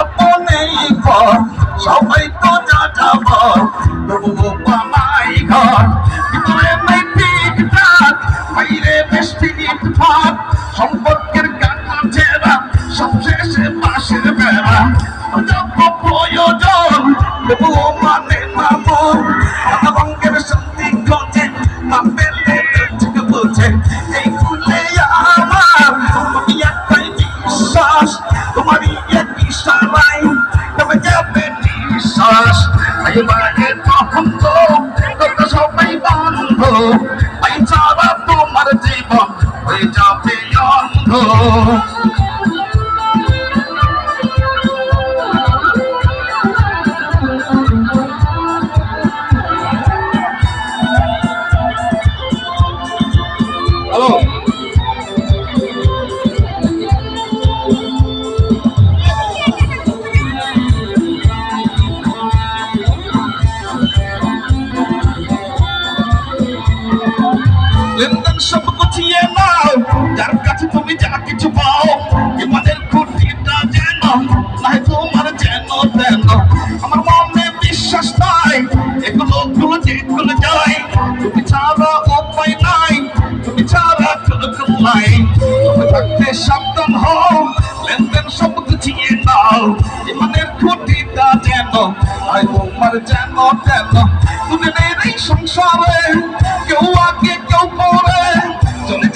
আপনেই ঘর, সবাই তো যা যাব তবু পামাই ঘর, ভিতরে নাই ঠিকঠাক বাইরে বেশ ফিটফাট সম্পর্কের গান ছেড়া সবশেষে পাশের বেড়া। যত প্রয়োজন, তবুও মানে না মন রঙ্গের সন্ধি খোঁজে না পেলে বোঝে এবারে তখন তো সবাই বন্ধ। এই ছাড়া তোমার জীবন হয়ে যাবে অন্ধ। লেনদেন সব গুছিয়ে নাও। যার কাছে তুমি যা কিছু পাও ইমানের খুঁটিটা যেন নাই, তোমার যেন তেন। আমার মনে বিশ্বাস নাই, এগুলো গুলো যেগুলো যায় তুমি ছাড়া উপায় নাই, তুমি ছাড়া কোনো নাই। তুমি থাকতে সাবধান হও, লেনদেন সব গুছিয়ে নাও ইমানের খুঁটিটা যেন আমার যেন যেন দুদিনের এই সংসারে কেউ আগে কেউ পরে। চলে